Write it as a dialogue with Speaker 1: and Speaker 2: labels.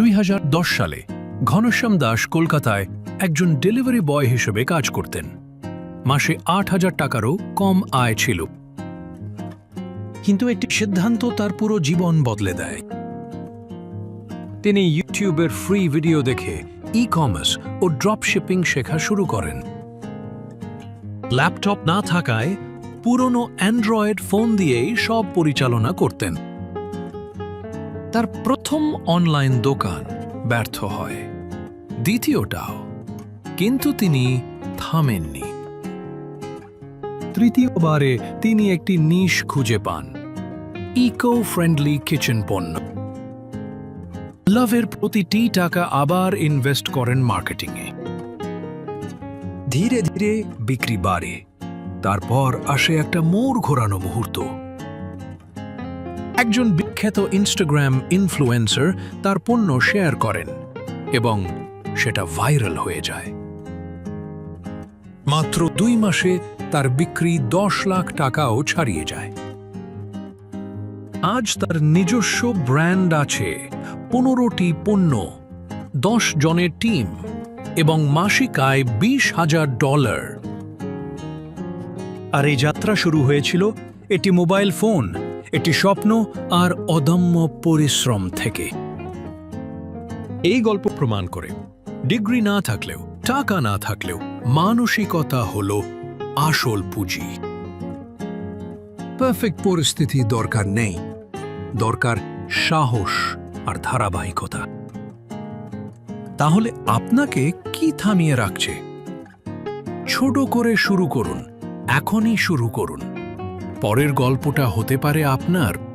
Speaker 1: দুই হাজার দশ সালে ঘনশ্যাম দাস কলকাতায় একজন ডেলিভারি বয় হিসেবে কাজ করতেন। মাসে আট হাজার টাকারও কম আয় ছিল। কিন্তু একটি সিদ্ধান্ত তার পুরো জীবন বদলে দেয়। তিনি ইউটিউবের ফ্রি ভিডিও দেখে ই কমার্স ও ড্রপ শিপিং শেখা শুরু করেন। ল্যাপটপ না থাকায় পুরনো অ্যান্ড্রয়েড ফোন দিয়েই সব পরিচালনা করতেন। তার প্রথম অনলাইন দোকান ব্যর্থ হয়। দ্বিতীয়টাও কিন্তু তিনি থামেননি। তৃতীয়বারে তিনি একটি নিশ খুঁজে পান ইকো ফ্রেন্ডলি কিচেন পণ্য। লাভের প্রতিটি টাকা আবার ইনভেস্ট করেন মার্কেটিংয়ে ধীরে ধীরে বিক্রি বাড়ে, তারপর আসে একটা মোড় ঘোরানো মুহূর্ত। একজন বিখ্যাত ইনস্টাগ্রাম ইনফ্লুয়েন্সার তার পণ্য শেয়ার করেন এবং সেটা ভাইরাল হয়ে যায়। মাত্র দুই মাসে তার বিক্রি দশ লাখ টাকাও ছাড়িয়ে যায়। আজ তার নিজস্ব ব্র্যান্ড আছে পনেরোটি পণ্য, দশ জনের টিম এবং মাসিক আয় বিশ হাজার ডলার
Speaker 2: আর এই যাত্রা শুরু হয়েছিল এটি মোবাইল ফোন একটি স্বপ্ন
Speaker 1: আর অদম্য পরিশ্রম থেকে। এই গল্প প্রমাণ করে, ডিগ্রি না থাকলেও, টাকা না থাকলেও, মানসিকতা হল আসল পুঁজি। পারফেক্ট পরিস্থিতি দরকার নেই। দরকার সাহস আর ধারাবাহিকতা। তাহলে আপনাকে কি থামিয়ে রাখছে? ছোট করে শুরু করুন, এখনই শুরু করুন। পরের গল্পটা হতে পারে আপনার।